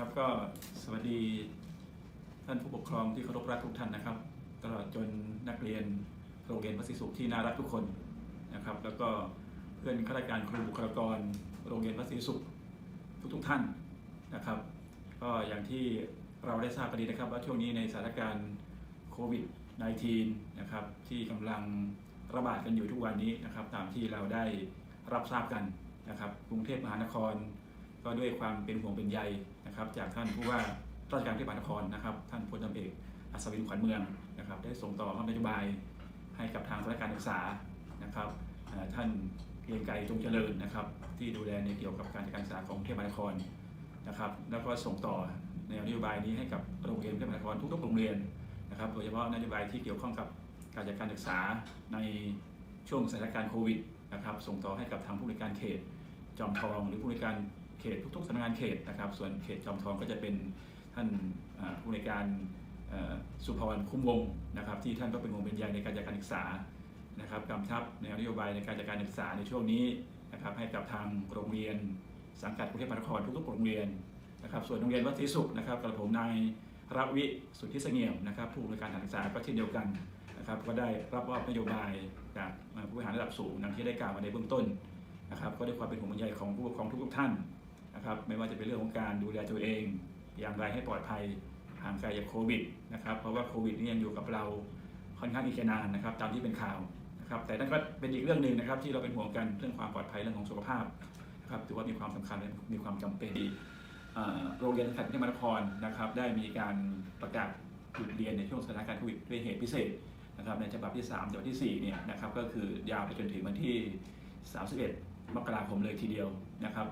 ครับก็สวัสดีท่านผู้ปกครองที่เคารพรักทุกท่านนะครับ ตลอดจนนักเรียนโรงเรียนพระศรีสุขที่น่ารักทุกคนนะครับ แล้วก็เพื่อนข้าราชการครูบุคลากรโรงเรียนพระศรีสุขทุกทุกท่านนะครับ ก็อย่างที่เราได้ทราบกันดีนะครับ ว่าช่วงนี้ในสถานการณ์โควิด -19 นะครับที่กำลังระบาดกันอยู่ทุกวันนี้นะครับ ตามที่เราได้รับทราบกันนะครับ กรุงเทพมหานคร ก็ด้วยความเป็นห่วงเป็นใยนะครับ จากท่านผู้ว่าราชการเทพมหานครนะครับ ท่านพลตำรวจเอกอัศวินขวัญเมืองนะครับ ได้ส่งต่อมอนโยบายให้กับทางสำนักการศึกษานะครับท่านเกรียงไกรจงเจริญนะครับ ที่ดูแลในเกี่ยวกับการจัดการศึกษาของเทพมหานครนะครับ แล้วก็ส่งต่อแนวนโยบายนี้ให้กับโรงเรียนเทพมหานครทุกๆโรงเรียนนะครับ โดยเฉพาะนโยบายที่เกี่ยวข้องกับการจัดการศึกษาในช่วงสถานการณ์โควิดนะครับ ส่งต่อให้กับทางผู้บริการเขตจอมทองหรือผู้ในวยการ เขตทุกๆสำนักงานเขตนะครับ ส่วนเขตจอมทองก็จะเป็นท่านผู้ในการสุภวรรณคุ้มวงศ์นะครับ ที่ท่านก็เป็นวงเป็นใยในการจัดการศึกษานะครับกำชับแนวนโยบายในการจัดการศึกษาในช่วงนี้นะครับให้กับทางโรงเรียน สังกัดกรุงเทพมหานครทุกๆโรงเรียนนะครับ ส่วนโรงเรียนวัดศรีสุขนะครับกระผมนายรวิสุทธิเสงี่ยมนะครับผู้บริการการศึกษาก็เช่นเดียวกันนะครับก็ได้รับมอบนโยบายจากผู้บริหารระดับสูงดังที่ได้กล่าวมาในเบื้องต้นนะครับก็ด้วยความเป็นห่วงเป็นใยของผู้ปกครองทุกๆท่าน นะครับไม่ว่าจะเป็นเรื่องของการดูแลตัวเอง อย่างไรให้ปลอดภัยห่างไกลจากโควิดนะครับเพราะว่าโควิดนี่ยังอยู่กับเราค่อนข้างอีกนานนะครับตามที่เป็นข่าวนะครับแต่นั่นก็เป็นอีกเรื่องหนึ่งนะครับที่เราเป็นห่วงกันเรื่องความปลอดภัยเรื่องของสุขภาพนะครับถือว่ามีความสำคัญและมีความจำเป็นโรงเรียนขัดที่มหานครนะครับได้มีการประกาศหยุดเรียนในช่วงสถานการณ์โควิดด้วยเหตุพิเศษนะครับในฉบับที่ 3 ฉบับที่ 4 เนี่ยนะครับก็คือยาวไปจนถึงวันที่ 31 มกราคมเลยทีเดียวนะครับ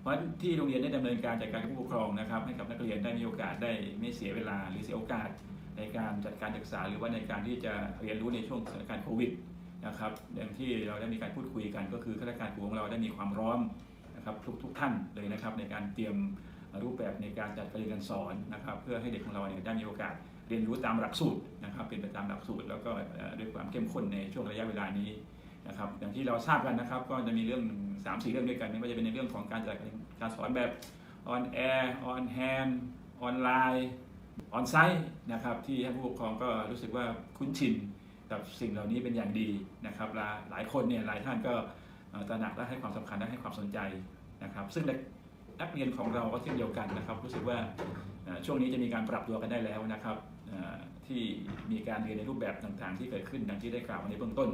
เพราะที่โรงเรียนได้ดำเนินการจัดการกับผู้ปกครองนะครับ ให้กับนักเรียนได้มีโอกาสได้ไม่เสียเวลาหรือเสียโอกาสในการจัดการศึกษาหรือว่าในการที่จะเรียนรู้ในช่วงสถานการณ์โควิดนะครับอย่างที่เราได้มีการพูดคุยกัน ก็คือข้าราชการครูของเราได้มีความพร้อมนะครับทุกทุกท่านเลยนะครับ ในการเตรียมรูปแบบในการจัดการเรียนการสอนนะครับ เพื่อให้เด็กของเราเนี่ยได้มีโอกาสเรียนรู้ตามหลักสูตรนะครับ เป็นไปตามหลักสูตร แล้วก็ด้วยความเข้มข้นในช่วงระยะเวลานี้นะครับ อย่างที่เราทราบกันนะครับ ก็จะมีเรื่อง3 4เรื่องด้วยกันไม่ว่าจะเป็นในเรื่องของการจัดการ การสอนแบบออนแอร์ออนแฮนออนไลน์ออนไซต์นะครับที่ท่านผู้ปกครองก็รู้สึกว่าคุ้นชินกับสิ่งเหล่านี้เป็นอย่างดีนะครับหลายหลายคนเนี่ยหลายท่านก็ตระหนักและให้ความสำคัญและให้ความสนใจนะครับ ซึ่งนักเรียนของเราก็เช่นเดียวกันนะครับ รู้สึกว่าช่วงนี้จะมีการปรับตัวกันได้แล้วนะครับที่มีการเรียนในรูปแบบต่างๆ ที่เกิดขึ้นดังที่ได้กล่าวในเบื้องต้น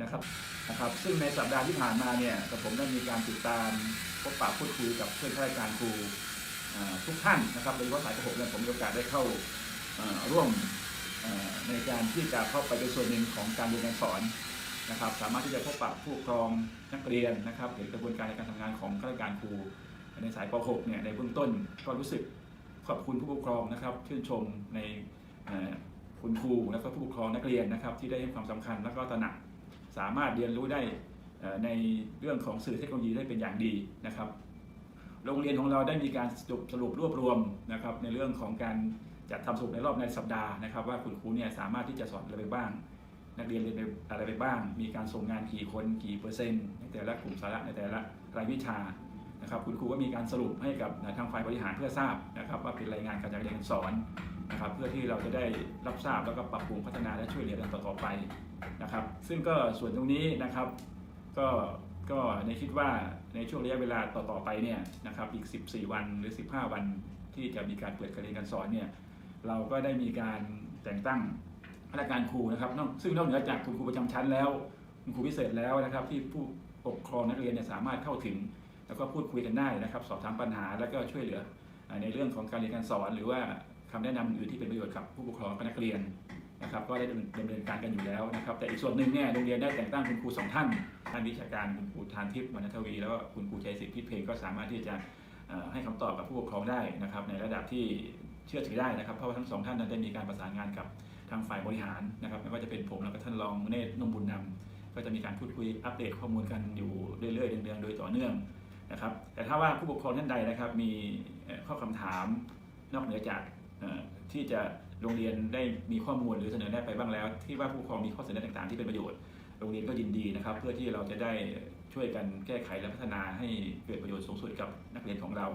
นะครับนะครับ ซึ่งในสัปดาห์ที่ผ่านมาเนี่ยกับผมได้มีการติดตามพบปะพูดคุยกับเพื่อนข้าราชการครูทุกท่านนะครับโดยเฉพาะสายประหกเนี่ยผมมีโอกาสได้เข้าร่วมในการที่จะเข้าไปเป็นส่วนหนึ่งของการเรียนการสอนนะครับ สามารถที่จะพบปะผู้ปกครองนักเรียนนะครับเห็นกระบวนการในการทำงานของข้าราชการครูในสายป .6 เนี่ยในเบื้องต้นก็รู้สึกขอบคุณผู้ปกครองนะครับชื่นชมในคุณครูแล้วก็ผู้ปกครองนักเรียนนะครับ ที่ได้ให้ความสำคัญแล้วก็ตระหนัก สามารถเรียนรู้ได้ในเรื่องของสื่อเทคโนโลยีได้เป็นอย่างดีนะครับ โรงเรียนของเราได้มีการสรุปรวบรวมนะครับในเรื่องของการจัดทำสรุปในรอบในสัปดาห์นะครับว่าคุณครูเนี่ยสามารถที่จะสอนอะไรไปบ้าง นักเรียนเรียนอะไรไปบ้าง มีการส่งงานกี่คนกี่เปอร์เซ็นต์ในแต่ละกลุ่มสาระในแต่ละรายวิชานะครับคุณครูก็มีการสรุปให้กับทางฝ่ายบริหารเพื่อทราบนะครับว่าเป็นรายงานการจัดการเรียนการสอนนะครับเพื่อที่เราจะได้รับทราบแล้วก็ปรับปรุงพัฒนาและช่วยเหลือกันต่อไป นะครับ ซึ่งก็ส่วนตรงนี้นะครับ ก็ก็ในคิดว่าในช่วงระยะเวลาต่อๆไปเนี่ยนะครับอีก 14 วันหรือ 15 วันที่จะมีการเปิดการเรียนการสอนเนี่ยเราก็ได้มีการแต่งตั้งพนักงานครูนะครับซึ่งนอกเหนือจากคุณครูประจำชั้นแล้วคุณครูพิเศษแล้วนะครับ ที่ผู้ปกครองนักเรียนเนี่ยสามารถเข้าถึง แล้วก็พูดคุยกันได้นะครับ สอบถามปัญหาแล้วก็ช่วยเหลือในเรื่องของการเรียนการสอน หรือว่าคำแนะนำอื่นที่เป็นประโยชน์กับผู้ปกครองนักเรียน นะครับก็ได้ดำเนินการกันอยู่แล้วนะครับแต่อีกส่วนหนึ่งเนี่ยโรงเรียนได้แต่งตั้งคุณครูสองท่านท่านวิชาการคุณครูทานทิพย์วรรณทวี แล้วก็คุณครูชัยศิษฐ์พิษเพลก็สามารถที่จะให้คำตอบกับผู้ปกครองได้นะครับในระดับที่เชื่อถือได้นะครับเพราะว่าทั้งสองท่านนั้นได้มีการประสานงานกับทางฝ่ายบริหารนะครับไม่ว่าจะเป็นผมแล้วก็ท่านรองเนตรนมบุญนำก็จะมีการพูดคุยอัปเดตข้อมูลกันอยู่เรื่อยๆเดือนๆโดยต่อเนื่องนะครับแต่ถ้าว่าผู้ปกครองท่านใดนะครับมีข้อคำถามนอกเหนือจากที่จะ โรงเรียนได้มีข้อมูลหรือเสนอแนะไปบ้างแล้ว ที่ว่าผู้ปกครองมีข้อเสนอต่างๆที่เป็นประโยชน์โรงเรียนก็ยินดีนะครับ เพื่อที่เราจะได้ช่วยกันแก้ไขและพัฒนาให้เกิดประโยชน์สูงสุดกับนักเรียนของเรา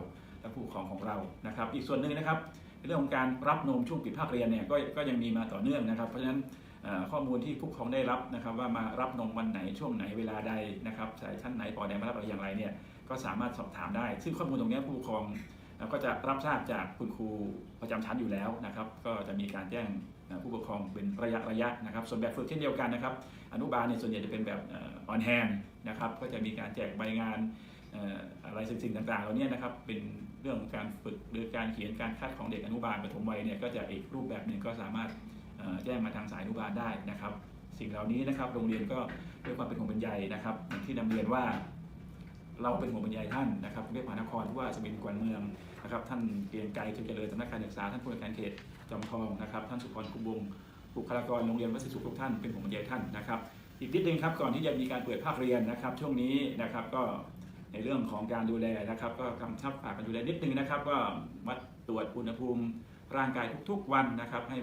และผู้ปกครองของเรานะครับ อีกส่วนหนึ่งนะครับในเรื่องของการรับนมช่วงปิดภาคเรียนเนี่ยก็ก็ยังมีมาต่อเนื่องนะครับ เพราะฉะนั้นข้อมูลที่ผู้ปกครองได้รับนะครับ ว่ามารับนมวันไหนช่วงไหนเวลาใดนะครับสายชั้นไหนปอใดมารับอะไรอย่างไรเนี่ยก็สามารถสอบถามได้ ซึ่งข้อมูลตรงนี้ผู้ปกครอง แล้วก็จะรับทราบจากคุณครูประจำชั้นอยู่แล้วนะครับ ก็จะมีการแจ้งผู้ปกครองเป็นระยะระยะนะครับ ส่วนแบบฝึกเช่นเดียวกันนะครับ อนุบาลเนี่ยส่วนใหญ่จะเป็นแบบออนแฮนนะครับ ก็จะมีการแจกใบงานอะไรสิ่งๆต่างๆเหล่านี้นะครับ เป็นเรื่องของการฝึกหรือการเขียนการคัดของเด็กอนุบาลปฐมวัยเนี่ยก็จะอีกรูปแบบหนึ่งก็สามารถแจ้งมาทางสายอนุบาลได้นะครับ สิ่งเหล่านี้นะครับโรงเรียนก็ด้วยความเป็นห่วงเป็นใยนะครับที่นำเรียนว่า เราเป็นห่วงเป็นใยท่านนะครับกรุงเทพมหานครผู้ว่าสมินกวนเมืองนะครับท่านเกรียงไกรทุนเจริญสำนักการศึกษาท่านผู้ว่าการเขตจอมทองนะครับท่านสุพรคุบงบุคลากรโรงเรียนวัดศรีสุขทุกท่านเป็นห่วงเป็นใยท่านนะครับอีกนิดนึงครับก่อนที่จะมีการเปิดภาคเรียนนะครับ ช่วงนี้นะครับก็ในเรื่องของการดูแลนะครับ ก็กำชับฝากกันดูแลนิดนึงนะครับ ก็วัดตรวจอุณหภูมิร่างกายทุกๆวันนะครับ ให้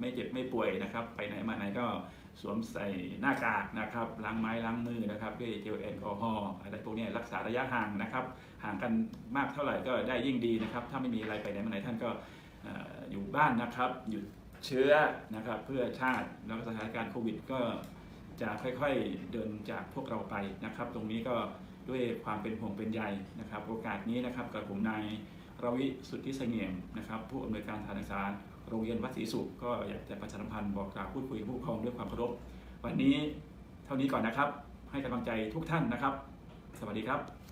ไม่เจ็บไม่ป่วยนะครับ ไปไหนมาไหนก็ สวมใส่หน้ากากนะครับล้างไม้ล้างมือนะครับด้วยเจลแอลกอฮอล์อะไรพวกนี้รักษาระยะห่างนะครับ ห่างกันมากเท่าไหร่ก็ได้ยิ่งดีนะครับ ถ้าไม่มีอะไรไปไหนมาไหนท่านก็เอ่อยู่บ้านนะครับหยุดเชื้อนะครับเพื่อชาติแล้วสถานการณ์โควิดก็จะค่อยๆเดินจากพวกเราไปนะครับ ตรงนี้ก็ด้วยความเป็นห่วงเป็นใยนะครับ โอกาสนี้นะครับกับผมนาย รวิสุทธิเสงี่ยมนะครับผู้อำนวยการฐานศึกษาโรงเรียนวัดศรีสุขก็อยากจะประชาสัมพันธ์บอกกล่าวพูดคุยผู้ปกครองด้วยความเคารพวันนี้เท่านี้ก่อนนะครับ ให้กำลังใจทุกท่านนะครับ สวัสดีครับ